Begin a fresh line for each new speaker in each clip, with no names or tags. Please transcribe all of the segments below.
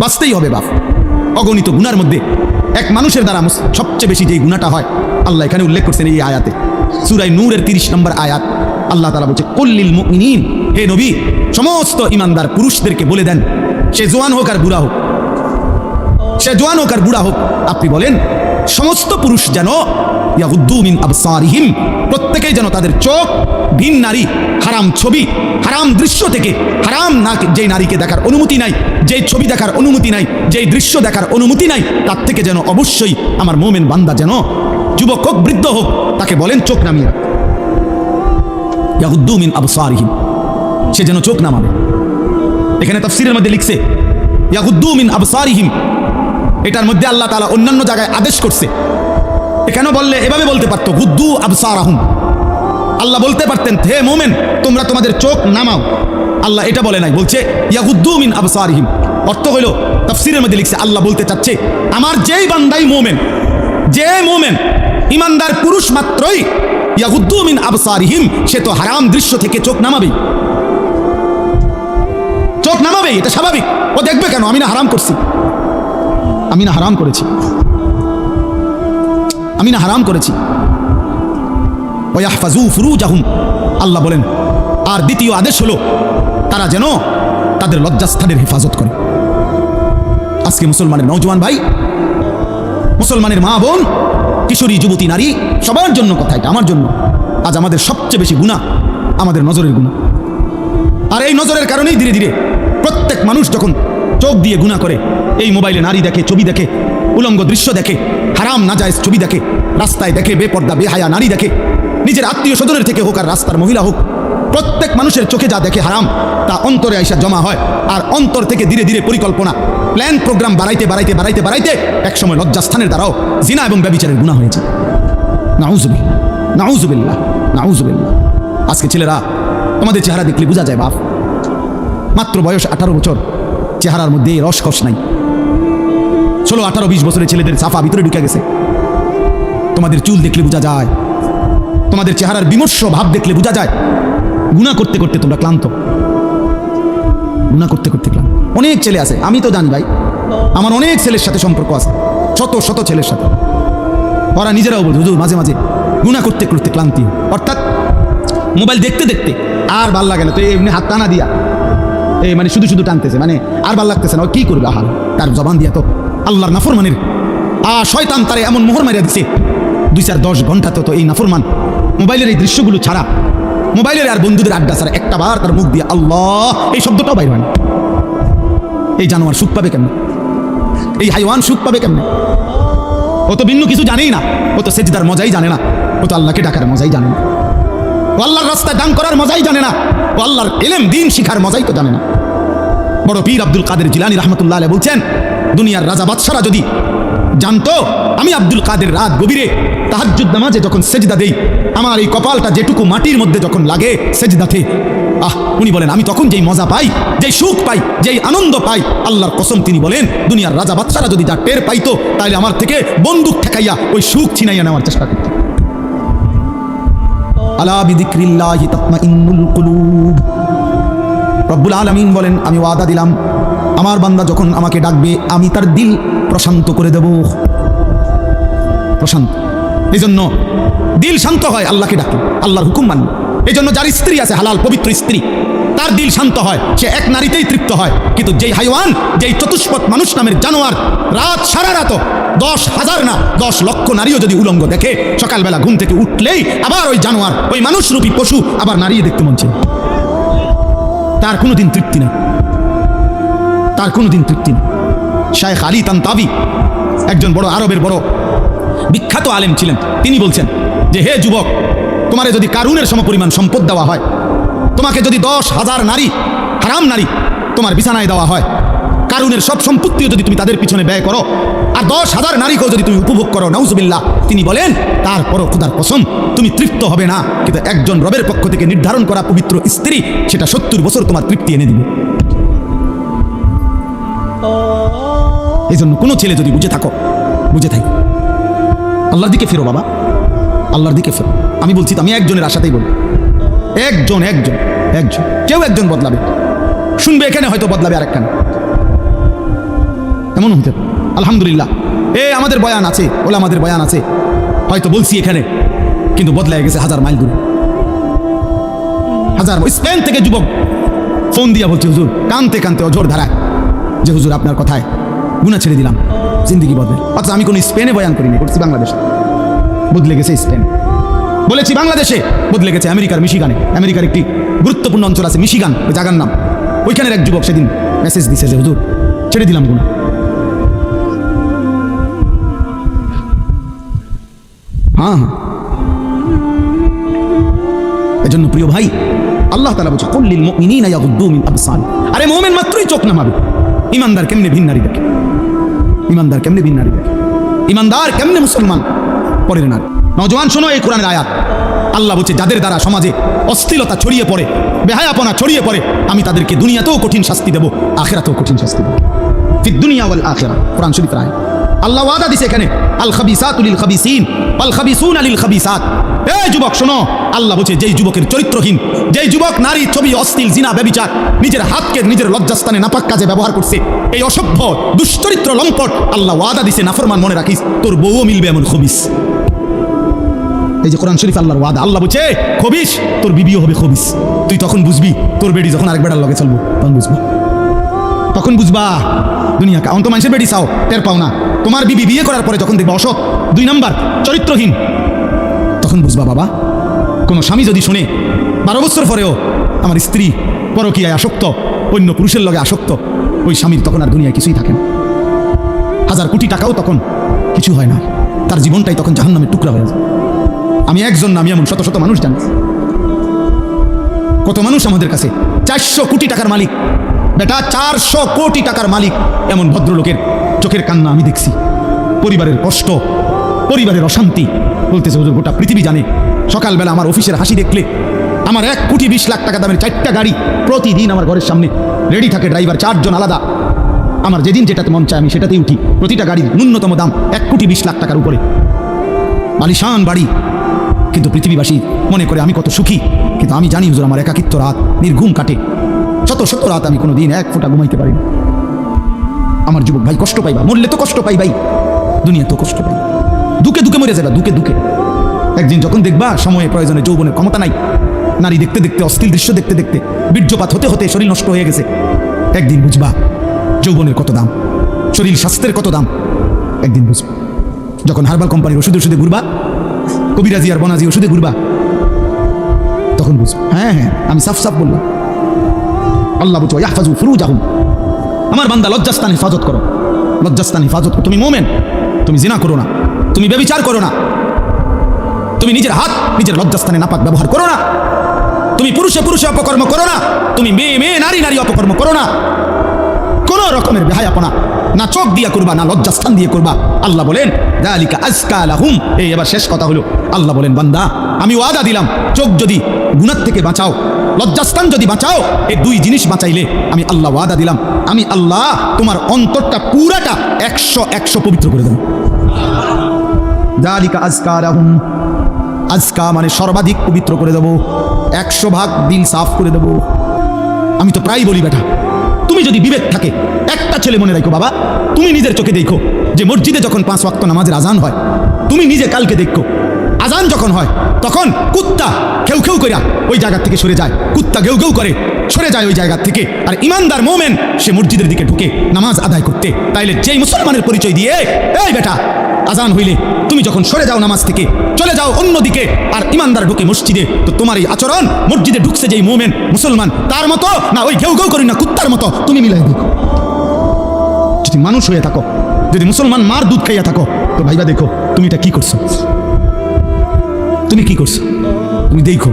বাঁচতেই হবে বাপ। অগণিত গুনার মধ্যে এক মানুষের দ্বারা সবচেয়ে বেশি যে গুণাটা হয়, আল্লাহ এখানে উল্লেখ করছেন এই আয়াতে। সুরাই নূরের তিরিশ নম্বর আয়াত, আল্লাহ তালা বলছে কল্লিল মুমিনিন হে নবী, সমস্ত ইমানদার পুরুষদেরকে বলে দেন, সে জোয়ান হোক আর বুড়া হোক, সে জোয়ান হোক আর বুড়া হোক আপনি বলেন সমস্ত পুরুষ যেন ইয়াগুদ্দু মিন আবসারিহিম, প্রত্যেকেই যেন তাদের চোখ, ভিন নারী, হারাম ছবি, হারাম দৃশ্য থেকে, হারাম না যেই নারীকে দেখার অনুমতি নাই, যেই ছবি দেখার অনুমতি নাই, যেই দৃশ্য দেখার অনুমতি নাই, তার থেকে যেন অবশ্যই আমার মোমেন বান্দা যেন যুবক হোক, বৃদ্ধ হোক, তাকে বলেন চোখ নামিয়ে রাখ। ইয়াগুদ্দু মিন সে যেন চোখ নামাবে এখানে তাফসিরের মধ্যে লিখছে ইয়াগুদ্দু মিন আবসারিহিম এটার মধ্যে আল্লাহ তালা অন্যান্য জায়গায় আদেশ করছে। কেন বললে? এভাবে বলতে পারতো, গুদ্দু আবসারাহুম। আল্লাহ বলতে পারতেন, হে মোমেন, তোমরা তোমাদের চোখ নামাও। আল্লাহ এটা বলে নাই, বলছে ইয়াগুদ্দু মিন আবসারিহিম। অর্থ হইল, তাফসিরের মধ্যে লিখছে, আল্লাহ বলতে চাচ্ছে, আমার যেই বান্দাই মোমেন, যে মোমেন, ইমানদার পুরুষ মাত্রই ইয়াগুদ্দু মিন আবসারিহিম, সে তো হারাম দৃশ্য থেকে চোখ নামাবেই। চোখ নামাবেই, এটা স্বাভাবিক। ও দেখবে কেন? আমি না হারাম করছি। আমি না হারাম করেছি। আমি না হারাম করেছি। আল্লাহ বলেন, আর দ্বিতীয় আদেশ হলো, তারা যেন তাদের লজ্জাস্থানের হেফাজত করে। আজকে মুসলমানের নৌজওয়ান ভাই, মুসলমানের মা বোন, কিশোরী, যুবতী, নারী, সবার জন্য কথা এটা, আমার জন্য। আজ আমাদের সবচেয়ে বেশি গুণা আমাদের নজরের গুণা আর এই নজরের কারণেই ধীরে ধীরে প্রত্যেক মানুষ যখন চোখ দিয়ে গুণা করে। এই মোবাইলে নারী দেখে, ছবি দেখে, উলঙ্গ দৃশ্য দেখে, হারাম নাজায়েজ ছবি দেখে, রাস্তায় দেখে, বেপর্দা, বেহায়া নারী দেখে, নিজের আত্মীয় স্বজনের থেকে হোক আর রাস্তার মহিলা হোক, প্রত্যেক মানুষের চোখে যা দেখে হারাম, তা অন্তরে আইসা জমা হয়, আর অন্তর থেকে ধীরে ধীরে পরিকল্পনা, প্ল্যান, প্রোগ্রাম বাড়াইতে বাড়াইতে বাড়াইতে বাড়াইতে একসময় লজ্জাস্থানের দ্বারাও জিনা এবং ব্যবিচারের গুণা হয়েছে। নাউজুবিল্লাহ নাউজুবিল্লাহ নাউজুবিল্লাহ। আজকে ছেলেরা, তোমাদের চেহারা দেখলে বোঝা যায় বাপ। মাত্র বয়স আঠারো বছর। চেহারার মধ্যে রসকস নাই। ষোলো, আঠারো, বিশ বছরের ছেলেদের সাফা ভিতরে ঢুকে গেছে। তোমাদের চুল দেখলে বোঝা যায়। তোমাদের চেহারার বিমর্ষ ভাব দেখলে বোঝা যায়। গুণা করতে করতে তোমরা ক্লান্ত। গুণা করতে করতে ক্লান্ত। অনেক ছেলে আছে, আমি তো জানি ভাই। আমার অনেক ছেলের সাথে সম্পর্ক আছে, শত শত ছেলের সাথে। ওরা নিজেরাও বলছে হুজুর, মাঝে মাঝে গুণা করতে করতে ক্লান্তি অর্থাৎ মোবাইল দেখতে দেখতে আর ভালো লাগে না। তো এমনি হাত টানা দিয়া এই মানে শুধু শুধু টানতেছে মানে আর ভালো লাগতেছে না, ও কি করবে? আহার তার জবান দিয়া তো। আল্লাহর নাফরমানের। আ, শয়তান তারে এমন মোহর মারিয়া দিছে। দুই চার দশ ঘণ্টা তো এই নাফরমান। মোবাইলের এই দৃশ্যগুলো ছাড়া, মোবাইলের আর বন্ধুদের আড্ডা ছাড়া একটা বার তার মুখ দিয়ে আল্লাহ, এই শব্দটাও বাইর হয় এই জানোয়ার সুখ পাবে কেমন? এই হাইওয়ান সুখ পাবে কেমন? ও তো ভিন্ন কিছু জানেই না। ও তো সেজদার মজাই জানে না। ও তো আল্লাহকে ডাকার মজাই জানে না। আল্লাহর রাস্তায় দান করার মজাই জানে না। ও আল্লাহর এলেম দিন শিখার মজাই তো জানে না। বড় পীর আব্দুল কাদের জিলানি রহমতুল্লাহ আলাইহি বলছেন, দুনিয়ার রাজা বাদশারা যদি জানতো, আমি আব্দুল কাদের রাত গভীরে তাহাজ্জুদ নামাজে যখন সেজদা দেই, আমার এই কপালটা যেটুকু মাটির মধ্যে যখন লাগে সেজদাতে, আহ, উনি বলেন, আমি তখন যেই মজা পাই, যেই সুখ পাই, যেই আনন্দ পাই, আল্লাহর কসম তিনি বলেন, দুনিয়ার রাজা বাদশারা যদি যা টের পাইতো তাহলে আমার থেকে বন্দুক ঠেকাইয়া ওই সুখ ছিনাইয়া নেওয়ার চেষ্টা করত। আলা বিদিক্রিল্লাহি কুলুব। রব্বুল আলমিন বলেন, আমি ওয়াদা দিলাম, আমার বান্দা যখন আমাকে ডাকবে, আমি তার দিল প্রশান্ত করে দেব। প্রশান্ত। এই জন্য দিল শান্ত হয়, আল্লাহকে ডাকে, আল্লাহর হুকুম মান। এই জন্য যার স্ত্রী আছে, হালাল পবিত্র স্ত্রী তার দিল শান্ত হয়। সে এক নারীতেই তৃপ্ত হয়। কিন্তু যেই হাইওয়ান, যেই চতুষ্পদ মানুষ নামের জানোয়ার, রাত সারা রাত দশ হাজার না, দশ লক্ষ নারীও যদি উলঙ্গ দেখে, সকালবেলা ঘুম থেকে উঠলেই আবার ওই জানোয়ার, ওই মানুষরূপী পশু আবার নারী দেখতে মন চায়। তার কোনোদিন তৃপ্তি নেই। তার কোনোদিন তৃপ্তি নেই। শায়েখ আলী তান্তাবি, একজন বড় আরবের বড় বিখ্যাত আলেম ছিলেন। তিনি বলছেন যে, হে যুবক, তোমারে যদি কারুনের সমপরিমাণ সম্পদ দেওয়া হয় তোমাকে যদি দশ হাজার নারী, হারাম নারী, তোমার বিছানায় দেওয়া হয়, কারুনের সব সম্পত্তিও যদি তুমি তাদের পিছনে ব্যয় করো, আর দশ হাজার নারীকেও যদি তুমি উপভোগ করো, নাউজুবিল্লাহ, তিনি বলেন, তারপরও খুদার কসম, তুমি তৃপ্ত হবে না, কিন্তু একজন রবের পক্ষ থেকে নির্ধারণ করা পবিত্র স্ত্রী, সেটা সত্তর বছর তোমার তৃপ্তি এনে দিবে। এই জন্য কোনো ছেলে যদি বুঝে থাকো বুঝে থাকো। আল্লাহর দিকে ফেরো বাবা, আল্লাহর দিকে ফেরো। আমি বলছি তো আমি একজনের আশাতেই বলি। একজন একজন একজন। কেউ একজন বদলাবে। শুনবে, এখানে হয়তো বদলাবে আর একখানে এমন হতে। আলহামদুলিল্লাহ। এ, আমাদের বয়ান আছে, ওলা আমাদের বয়ান আছে। হয়তো বলছি এখানে, কিন্তু বদলায় গেছে হাজার মাইল দূরে। হাজার স্পেন থেকে যুবক, ফোন দিয়া বলছে, হুজুর, কানতে কানতে অঝোর ধারায়। যে হুজুর, আপনার কথায় গুণা ছেড়ে দিলাম, জিন্দিগি বদলে। অথচ আমি কোনো স্পেনে বয়ান করিনি করছি বাংলাদেশে। বদলে গেছে স্পেন। বলেছি বাংলাদেশে। বদলে গেছে আমেরিকার মিশিগানে। আমেরিকার একটি গুরুত্বপূর্ণ অঞ্চল আছে, মিশিগান, ওই জায়গার নাম। ওইখানের এক যুবক সেদিন মেসেজ দিছে যে, হুজুর, ছেড়ে দিলাম গুণা হ্যাঁ হ্যাঁ। এজন্য প্রিয় ভাই, আল্লাহ তালা বলছে কল্লিল মিন আরে মুমিন মাত্রই চোখ নামাবে। ইমানদার কেমনে ভিন্নারি দেখে? ইমানদার কেমনে ভিন্নারি দেখে? ইমানদার কেমনে মুসলমান? পরের না নজওয়ান, শোনো এই কোরআনের আয়াত। আল্লাহ বলছে, যাদের দ্বারা সমাজে অস্থিরতা ছড়িয়ে পড়ে, বেহায়াপনা ছড়িয়ে পড়ে, আমি তাদেরকে দুনিয়াতেও কঠিন শাস্তি দেবো, আখেরাতেও কঠিন শাস্তি দেবো। ফিদ দুনিয়া আখিরা। কোরআন শরীফ রায় আল্লাহ ওয়াদা দিছে এখানে, আল খাবিসাত লিল খাবিসিন আল খাবিসুন আলিল খাবিসাত। এই যুবক, শোনো, আল্লাহ বলছে, যেই যুবকের চরিত্রহীন, যেই যুবক নারী ছবি অশ্লীল জিনা ব্যবিচার নিজের হাতকে নিজের লজ্জাস্থানে নাপাক কাজে ব্যবহার করছে, এই অসভ্য, দুশ্চরিত্র লম্পট, আল্লাহ ওয়াদা দিছে, নাফরমান মনে রাখিস, তোর বউও মিলবে এমন খবিস। এই যে কোরআন শরীফ আল্লাহর ওয়াদা, আল্লাহ বলছে খবিস তোর বিবিও হবে খবিস তুই তখন বুঝবি, তোর বেডি যখন আরেক বেড়ার লগে চলবো, তখন বুঝব। তখন বুঝবা দুনিয়া অন্ত মানুষের বেডি চাও, টের পাও না। তোমার বিবি বিয়ে করার পরে যখন দেখবা অসৎ, দুই নাম্বার, চরিত্রহীন, তখন বুঝবা, বাবা, কোনো স্বামী যদি শোনে, বারো বছর পরেও আমার স্ত্রী পরকীয়ায় আসক্ত, অন্য পুরুষের লগে আসক্ত, ওই স্বামীর তখন আর দুনিয়ায় কিছুই থাকে না। হাজার কোটি টাকাও তখন কিছু হয় না। তার জীবনটাই তখন জাহান্নামের টুকরা হয়ে যায়। আমি একজন না, আমি এমন শত শত মানুষ জানি। কত মানুষ আমাদের কাছে? চারশো কোটি টাকার মালিক। বেটা, চারশো কোটি টাকার মালিক এমন ভদ্রলোকের চোখের কান্না আমি দেখছি। পরিবারের কষ্ট, পরিবারের অশান্তি। বলতেছে, হুজুর, গোটা পৃথিবী জানে। সকালবেলা আমার অফিসের হাসি দেখলে আমার এক কোটি বিশ লাখ টাকা দামের চারটা গাড়ি প্রতিদিন আমার ঘরের সামনে রেডি থাকে ড্রাইভার চারজন আলাদা। আমার যেদিন যেটাতে মন চায়, আমি সেটাতেই উঠি। প্রতিটা গাড়ির ন্যূনতম দাম এক কোটি বিশ লাখ টাকার উপরে। আলিশান বাড়ি কিন্তু পৃথিবীবাসী মনে করে আমি কত সুখী। কিন্তু আমি জানি হুজুর, আমার একাকিত্ব রাত নির্ঘুম কাটে। শত শত রাত আমি কোনো দিন এক ফোঁটা ঘুমাইতে পারি আমার যুবক ভাই কষ্ট পাইবা, মরলে তো কষ্ট পাই ভাই দুনিয়া তো কষ্ট পাই দুকে দুকে মরে যাবে, দুকে দুকে। একদিন যখন দেখবা সময়ে প্রয়োজনে যৌবনের ক্ষমতা নাই, নারী দেখতে দেখতে অস্থির দৃশ্য দেখতে দেখতে, বীর্যপাত হতে হতে শরীর নষ্ট হয়ে গেছে। একদিন বুঝবা যৌবনের কত দাম, শরীর স্বাস্থ্যের কত দাম। একদিন বুঝবা, যখন হার্বাল কোম্পানির ওষুধ ওষুধে ঘুরবা কবিরাজি আর বনাজি ওষুধে ঘুরবা। তখন বুঝব। হ্যাঁ হ্যাঁ আমি সাফ সাফ বললাম। আল্লাহ বুঝো ইয়াহফাজু ফুরুজ আহুম আমার বান্দা লজ্জাস্থান হেফাজত করো। লজ্জাস্থান হেফাজত করো। তুমি মোমেন, তুমি জিনা করো না। তুমি বেবিচার করো না। তুমি নিজের হাত, নিজের লজ্জাস্থানে নাপাক ব্যবহার করো না। তুমি পুরুষে পুরুষে অপকর্ম করো না। তুমি মেয়ে মেয়ে, নারী নারী অপকর্ম করো না। কোনো রকমের বেহায়াপনা না চোখ দিয়া করবা, না লজ্জাস্থান দিয়ে করবা। আল্লাহ বলেন, দালিকা এই এবার শেষ কথা হলো, আল্লাহ বলেন, বান্দা, আমি ওয়াদা দিলাম, চোখ যদি গুনার থেকে বাঁচাও, লজ্জাস্থান যদি বাঁচাও, এই দুই জিনিস বাঁচাইলে আমি আল্লাহ ওয়াদা দিলাম। আমি আল্লাহ তোমার অন্তরটা পুরাটা একশো একশো পবিত্র করে দেব। দালিকা আজকা লাহুম আজকা মানে সর্বাধিক পবিত্র করে দেবো, একশো ভাগ দিল সাফ করে দেবো। আমি তো প্রায় বলি, বেটা, তুমি যদি বিবেক থাকে একটা ছেলে মনে রাখো বাবা, তুমি নিজের চোখে দেখো যে মসজিদে যখন পাঁচ ওয়াক্ত নামাজের আজান হয়, তুমি নিজে কালকে দেখো। আজান যখন হয়, তখন কুত্তা খেউ খেউ করে ওই জায়গা থেকে সরে যায়। কুত্তা ঘেউ ঘেউ করে সরে যায় ওই জায়গা থেকে। আর ইমানদার মোমেন, সে মসজিদের দিকে ঢুকে নামাজ আদায় করতে। তাইলে যেই মুসলমানের পরিচয় দিয়ে, এই বেটা, আজান হইলে তুমি যখন সরে যাও নামাজ থেকে, চলে যাও অন্যদিকে। আর ইমানদার ঢুকে মসজিদে, তো তোমার এই আচরণ, মসজিদে ঢুকছে যেই মোমেন, মুসলমান, তার মতো না ওই ঘেউ ঘেউ করি না, কুত্তার মতো, তুমি মিলাই দেখো। যদি মানুষ হয়ে থাকো। যদি মুসলমান মার দুধ খাইয়া থাকো, তো ভাইবা দেখো, তুমি এটা কি করছ? তুমি কি করছ? তুমি দেখো।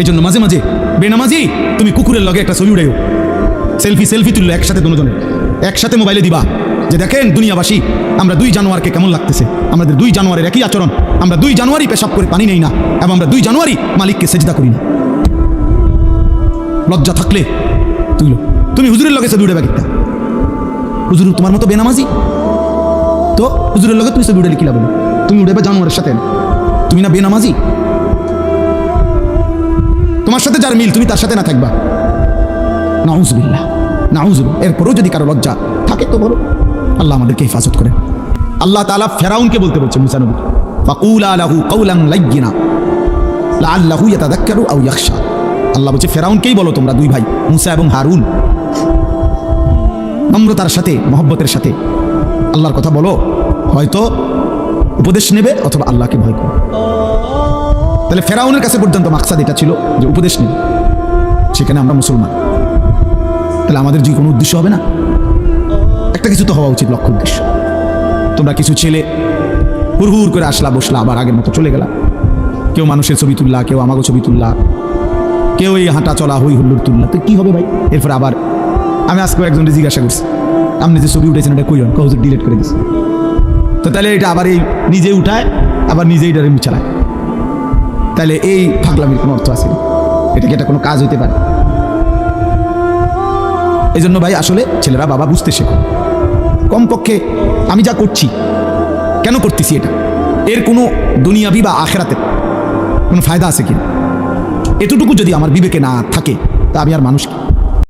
এই জন্য মাঝে মাঝে, বেনামাজি, তুমি কুকুরের লগে একটা ছবি উড়াইও। সেলফি সেলফি তুললো একসাথে দুজনে। একসাথে মোবাইলে দিবা যে দেখেন, দুনিয়াবাসী, আমরা দুই জানুয়ারকে কেমন লাগতেছে? আমাদের দুই জানুয়ারের একই আচরণ। আমরা দুই জানুয়ারি পেশাব করে পানি নেই না, এবং আমরা দুই জানুয়ারি মালিককে সেজদা করি না। লজ্জা থাকলে তুইলো তুমি হুজুরের লগে ছবি উড়াবে একটা হুজুর তোমার মতো বেনামাজি? তো, হুজুরের লগে তুমি ছবি উড়ালে কি লাভ তুমি উড়াবে জানুয়ারের সাথে? তুমি না বেনামাজি? তোমার সাথে যার মিল, তুমি তার সাথে না থাকবা। নাউজবিল্লাহ নাউজবিল্লাহ। এরপরেও যদি কারও লজ্জা থাকে, তো বলো। আল্লাহ আমাদেরকে হেফাজত করেন। আল্লাহ তাআলা ফেরাউনকে বলতে বলছে, মুসা নবী। ফাকুলা লাহু কাউলান লাইয়িনা, লাআল্লাহু ইয়াতাযাক্কারু আও ইয়াখশা। আল্লাহ বলছে, ফেরাউনকেই বলো তোমরা দুই ভাই, মুসা এবং হারুন। নম্রতার সাথে, মহব্বতের সাথে। আল্লাহর কথা বলো, হয়তো উপদেশ নেবে অথবা আল্লাহকে ভয় করো তাহলে ফেরাউনের কাছে পর্যন্ত মাকসাদ এটা ছিল যে উপদেশ নেবে। সেখানে আমরা মুসলমান। তাহলে আমাদের যে কোনো উদ্দেশ্য হবে না? একটা কিছু তো হওয়া উচিত লক্ষ্য উদ্দেশ্য। তোমরা কিছু ছেলে হুড় করে আসলা, বসলা, আবার আগের মতো চলে গেলা। কেউ মানুষের ছবি তুললা, কেউ আমাকে ছবি তুললা, কেউ এই হাঁটা চলা, হই হুল্লুর তুললা। তো কি হবে ভাই? এরপর আবার আমি আজকে একজনকে জিজ্ঞাসা করছি। আপনি যে ছবি উঠেছেন এটা কইন কহুজুর ডিলিট করে দিচ্ছি তো তাহলে এটা আবার এই নিজে উঠায়, আবার নিজেই এটা চালায় তাহলে এই ফাগলামির কোনো অর্থ আছে? এটা কি এটা কোনো কাজ হইতে পারে? এই জন্য ভাই, আসলে ছেলেরা বাবা বুঝতে শেখো। কমপক্ষে আমি যা করছি, কেন করতেছি এটা? এর কোনো দুনিয়াবি বা আখেরাতে কোনো ফায়দা আছে কি এতটুকু যদি আমার বিবেকে না থাকে, তা আমি আর মানুষ কি?